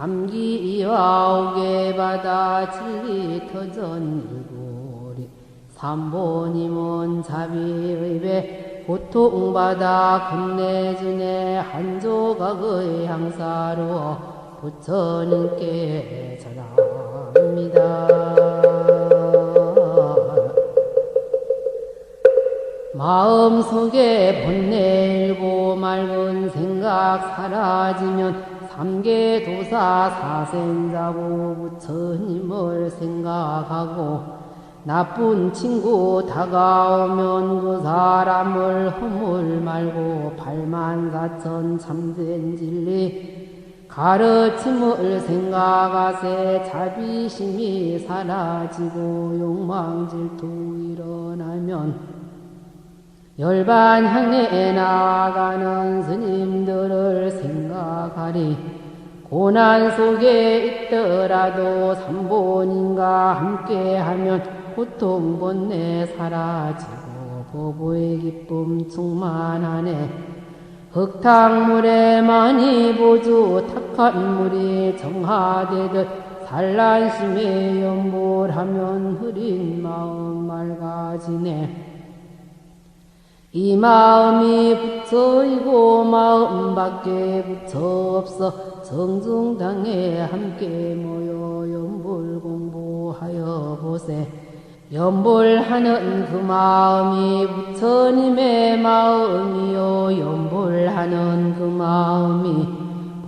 삼기이와 오게 받아 진리 터전 일고리 삼보님은 자비의 배 고통받아 끝내주네 한 조각의 향사로 부처님께 전합니다. 마음속에 본내일고 맑은 생각 사라지면 삼계도사 사생자고 부처님을 생각하고 나쁜 친구 다가오면 그 사람을 허물 말고 발만사천 참된 진리 가르침을 생각하세 자비심이 사라지고 욕망 질투 일어나면 열반 향해 나아가는 스님들을 생각하리 고난 속에 있더라도 삼본인과 함께하면 고통 번뇌 사라지고 보고의 기쁨 충만하네. 흙탕물에 많이 보주 탁한 물이 정화되듯 산란심에 연불하면 흐린 마음 맑아지네. 이 마음이 부처이고 마음 밖에 부처 없어 정중당에 함께 모여 연불 공부하여 보세. 연불하는 그 마음이 부처님의 마음이요. 연불하는 그 마음이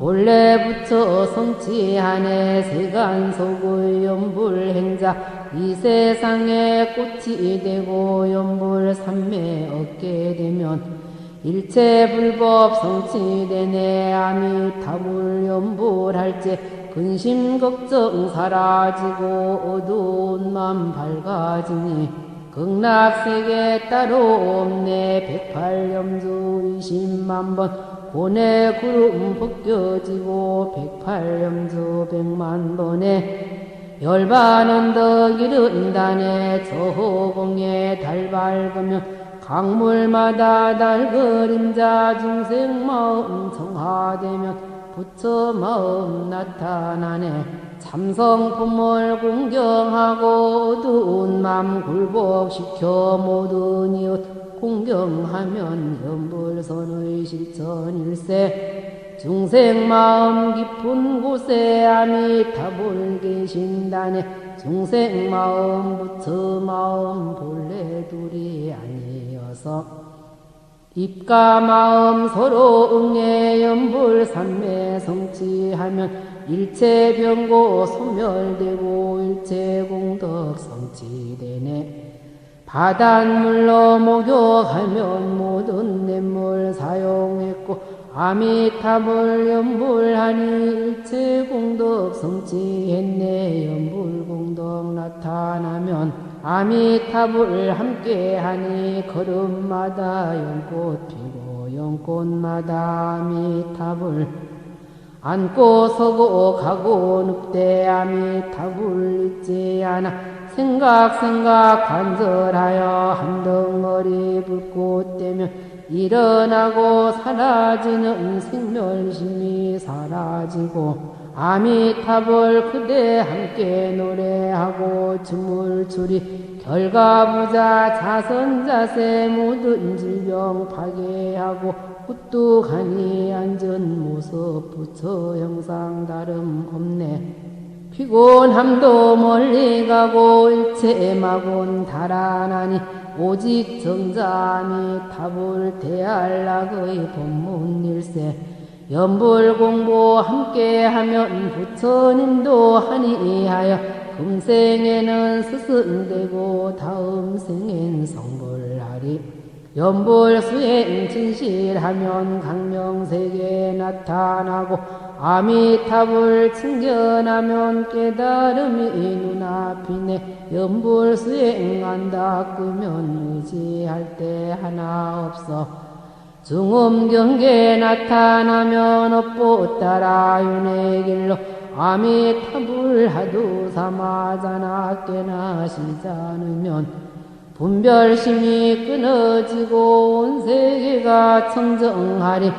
본래 부처 성취하네 세간 속의 연불 행자 이 세상에 꽃이 되고 연불 삼매 얻게 되면 일체 불법 성취되네. 아미타불 연불할 때 근심 걱정 사라지고 어두운 맘 밝아지니 극락세계 따로 없네. 백팔염주 이십만 번 고뇌 구름 벗겨지고 백팔염주 백만 번에 열반 언덕 이른다네. 저호공에 달 밝으면 강물마다 달 그림자 중생 마음 정화되면 부처 마음 나타나네. 참성품을 공경하고 어두운 맘 굴복시켜 모든 이웃 공경하면 연불선의 실천일세. 중생 마음 깊은 곳에 아미타불 계신다네. 중생 마음 부처 마음 본래 둘이 아니 어서 입과 마음 서로 응애 연불 삼매 성취하면 일체 병고 소멸되고 일체 공덕 성취되네. 바닷물로 목욕하면 모든 냇물 사용했고 아미타불 연불하니 일체 공덕 성취했네. 연불 공덕 나타나면 아미타불 함께하니 걸음마다 연꽃 피고 연꽃마다 아미타불 앉고 서고 가고 눕대 아미타불 잊지 않아 생각 생각 간절하여 한 덩어리 불꽃 되면 일어나고 사라지는 생멸심이 사라지고 아미타불 그대 함께 노래하고 춤을 추리. 결과부자 자선자세 모든 질병 파괴하고 우뚝하니 앉은 모습 부처 형상 다름 없네. 피곤함도 멀리 가고 일체 마군 달아나니 오직 정자미 타불 대알락의 본문일세 연불 공부 함께 하면 부처님도 하니하여 금생에는 스승되고 다음 생엔 성불하리. 연불 수행 진실하면 강명세계 나타나고 아미타불 친견하면 깨달음이 눈앞이네. 연불 수행 안 닦으면 의지할 때 하나 없어 중음 경계 나타나면 업보 따라 윤의 길로 아미타불 하두 삼아자나 깨나 않으면 분별심이 끊어지고 온 세계가 청정하리.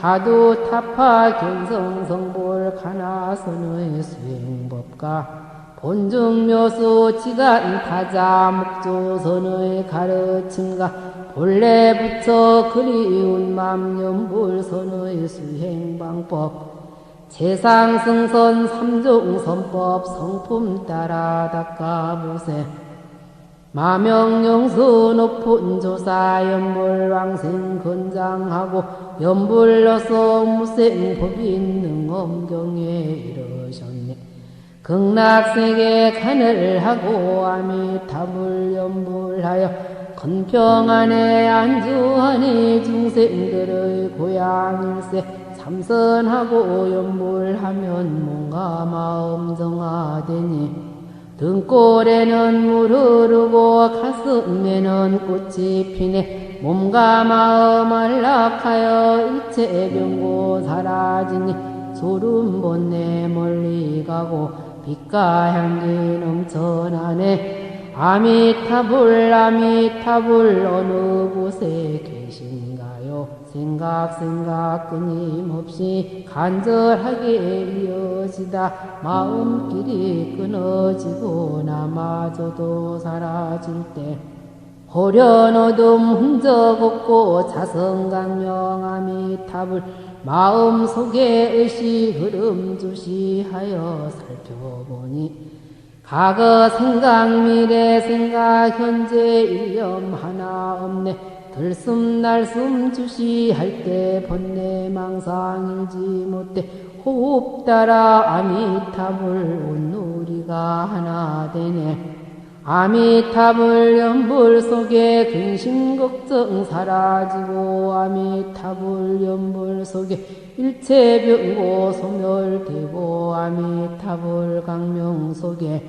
하도 타파 견성성볼 가나 선의 수행법과 본중 묘수 지단 타자 목조 선의 가르침과 본래 부처 그리운 맘 연불선의 수행방법 재상승선 삼종선법 성품 따라 닦아보세. 마명용수 높은 조사 연불왕생 건장하고 연불로서 무생법인 능엄경에 이르셨네. 극락세계 간을 하고 아미타불 연불하여 건평 안에 안주하니 중생들의 고향일세 참선하고 연불하면 몸과 마음 정화되니 등골에는 물 흐르고 가슴에는 꽃이 피네 몸과 마음 안락하여 일체 병고 사라지니 소름 번내 멀리 가고 빛과 향기 넘쳐나네 아미타불 아미타불 어느 곳에 계신가요? 생각 생각 끊임없이 간절하게 이어지다. 마음길이 끊어지고 나마저도 사라질 때. 호련 어둠 흔적 없고 자성강명 아미타불. 마음속에 의식 흐름 주시하여 살펴보니 과거 생각 미래 생각 현재 일념 하나 없네. 들숨 날숨 주시할 때 번뇌 망상 일지 못해. 호흡 따라 아미타불 온누리가 하나 되네 아미타불 연불 속에 근심 걱정 사라지고 아미타불 연불 속에 일체 병고 소멸되고 아미타불 강명 속에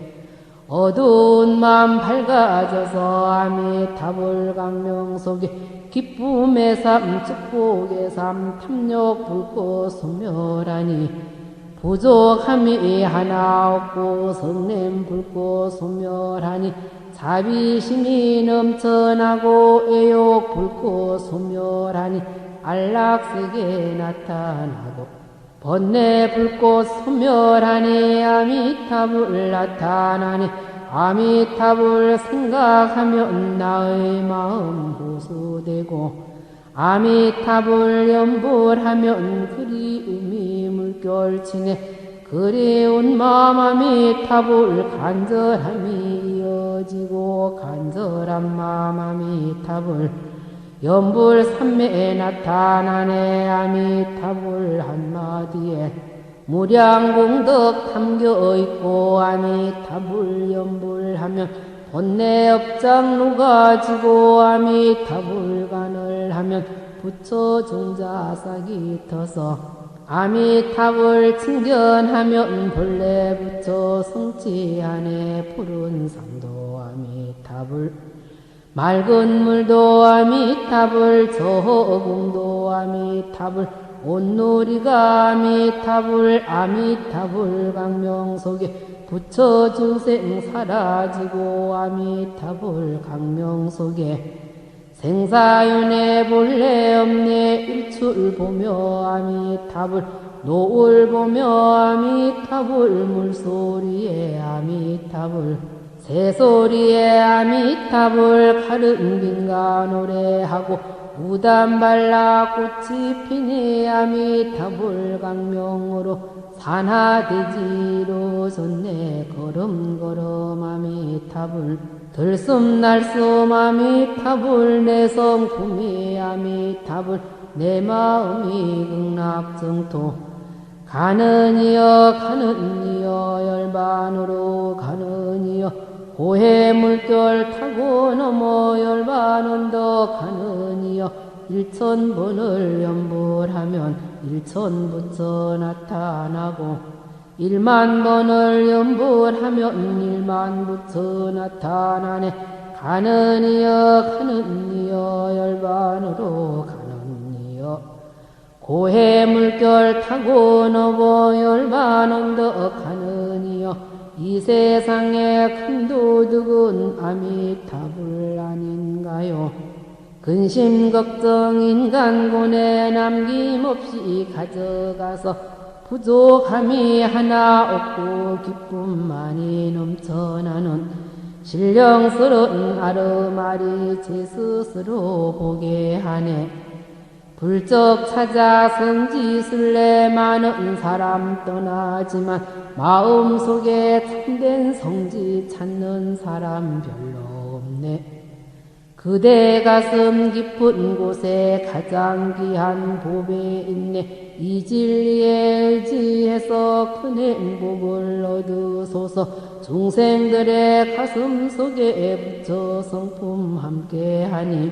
어두운 마음 밝아져서 아미타불 강명 속에 기쁨의 삶 축복의 삶 탐욕 불꽃 소멸하니 부족함이 하나 없고 성냄 불꽃 소멸하니 자비심이 넘쳐나고 애욕 불꽃 소멸하니 안락세계 나타나고 번뇌 불꽃 소멸하니 아미타불 나타나니 아미타불 생각하면 나의 마음 호수되고 아미타불 연불하면 그리움이 물결치네 그리운 마음 아미타불 간절함이 이어지고 간절한 마음 아미타불 연불 삼매에 나타나네 아미타불 한마디에 무량공덕 담겨 있고 아미타불 연불하면 본내 업장 누가 지고 아미타불 간을 하면 부처 종자 싹이 터서 아미타불 칭견하면 본래 부처 성취하네 푸른 산도 아미타불 맑은 물도 아미타불 저공도 아미타불 온누리가 아미타불 아미타불 강명 속에 부처 중생 사라지고 아미타불 강명 속에 생사윤회 본래 없네. 일출 보며 아미타불 노을 보며 아미타불 물소리에 아미타불 새소리에 아미타불 가른빈가 노래하고 우단 발라 꽃이 피니 아미타불 강명으로 산하대지로 섰네. 걸음걸음 아미타불 들숨 날숨 아미타불 내성 구미 아미타불 내 마음이 극락정토. 가는 이여 가는 이여 열반으로 가는 이여. 고해 물결 타고 넘어 열반 언덕 가는 이여. 일천 번을 연불하면 일천 부처 나타나고 일만 번을 연불하면 일만 부처 나타나네. 가는 이여 가는 이여 열반으로 가는 이여 고해 물결 타고 넘어 열반 언덕 가는 이여 이이 세상에 큰 도둑은 아미타불 아닌가요? 근심 걱정 인간곤에 남김없이 가져가서 부족함이 하나 없고 기쁨만이 넘쳐나는 신령스러운 아르마리 제 스스로 보게 하네. 불적 찾아 성지순례 많은 사람 떠나지만 마음속에 참된 성지 찾는 사람 별로 없네 그대 가슴 깊은 곳에 가장 귀한 보배 있네. 이 진리에 의지해서 큰 행복을 얻으소서. 중생들의 가슴 속에 붙여 성품 함께하니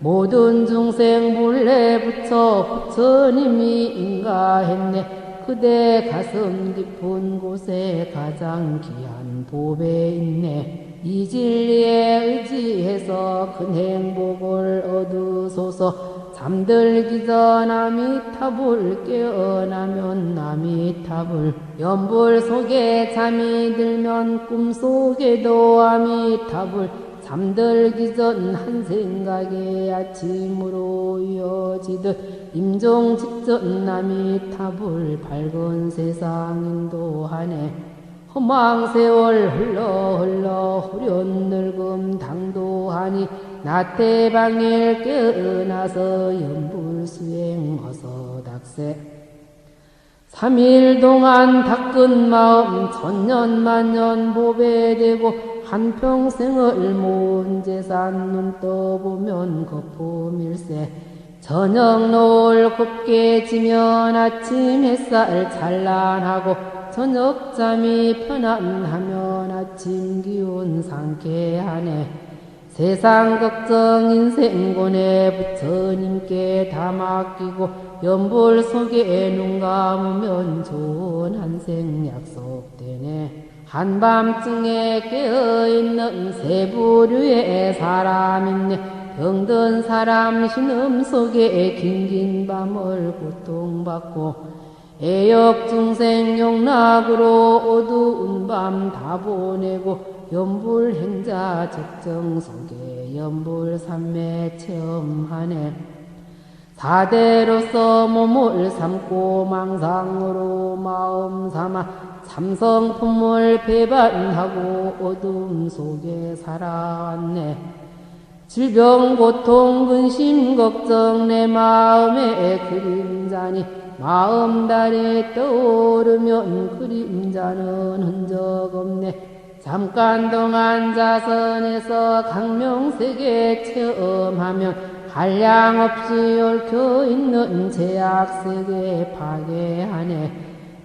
모든 중생 몰래 붙여 부처님이 인가했네. 그대 가슴 깊은 곳에 가장 귀한 보배 있네 이 진리에 의지해서 큰 행복을 얻으소서. 잠들기 전 아미타불 깨어나면 아미타불 연불 속에 잠이 들면 꿈속에도 아미타불 잠들기 전 한 생각에 아침으로 이어지듯 임종 직전 아미타불 밝은 세상 인도하네. 험황 세월 흘러 흘러 후련 늙음 당도하니 나태방일 깨어나서 연불수행 어서 닥세. 삼일 동안 닦은 마음 천년만년 보배되고 한평생을 모은 재산 눈 떠보면 거품일세. 저녁 노을 곱게 지면 아침 햇살 찬란하고 저녁잠이 편안하면 아침 상쾌 하네 세상 걱정 인생곤에 부처님께 다 맡기고 연불 속에 눈 감으면 좋은 한생 약속되네. 한밤중에 깨어있는 세 부류의 사람 있네 병든 사람 신음 속에 긴긴 밤을 고통받고 애역 중생 용락으로 어두운 밤 다 보내고 연불 행자 적정 속에 연불 삼매 체험하네. 사대로서 몸을 삼고 망상으로 마음 삼아 삼성품을 배반하고 어둠 속에 살아왔네. 질병 고통 근심 걱정 내 마음의 그림자니 마음 달에 떠오르면 그림자는 흔적 없네 잠깐 동안 자선에서 강명세계 체험하면 한량 없이 얽혀 있는 제약세계 파괴하네.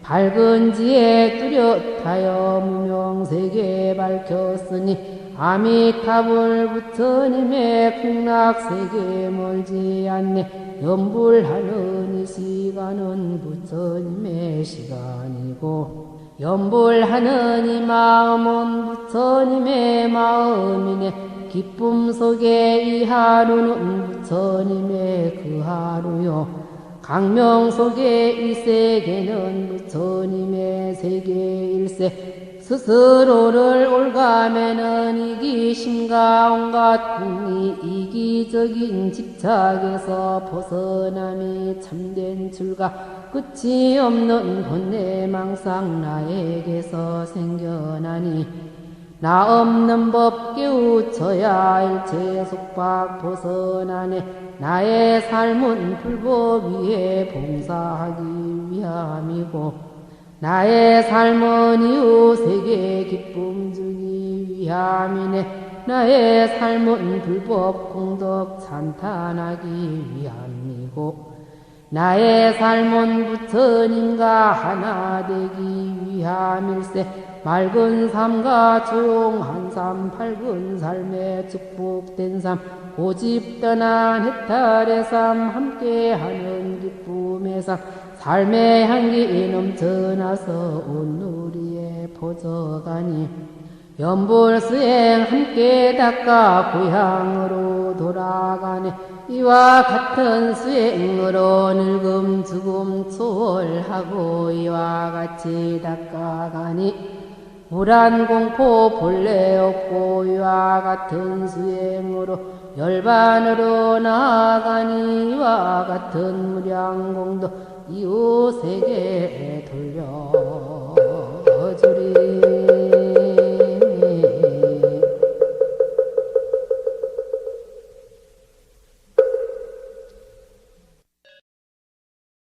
밝은 지에 뚜렷하여 무명세계 밝혔으니 아미타불 부처님의 극락세계 멀지 않네. 연불하는 이 시간은 부처님의 시간이고 연불하는 이 마음은 부처님의 마음이네. 기쁨 속에 이 하루는 부처님의 그 하루요. 강명 속에 이 세계는 부처님의 세계일세 스스로를 올가매는 이기심과 온갖 궁리 이기적인 집착에서 벗어남이 참된 줄과 끝이 없는 혼내망상 나에게서 생겨나니 나 없는 법 깨우쳐야 일체 속박 벗어나네 나의 삶은 불법 위에 봉사하기 위함이고 나의 삶은 이웃에게 기쁨 주기 위함이네. 나의 삶은 불법 공덕 찬탄하기 위함이고 나의 삶은 부처님과 하나 되기 위함일세. 맑은 삶과 조용한 삶 밝은 삶에 축복된 삶 고집 떠난 해탈의 삶 함께하는 기쁨의 삶 삶의 향기 넘쳐나서 온누리에 퍼져가니 연불수행 함께 닦아 고향으로 돌아가네. 이와 같은 수행으로 늙음 죽음 초월하고 이와 같이 닦아가니 불안 공포 본래 없고 이와 같은 수행으로 열반으로 나아가니 이와 같은 무량공도 이웃에게 돌려주리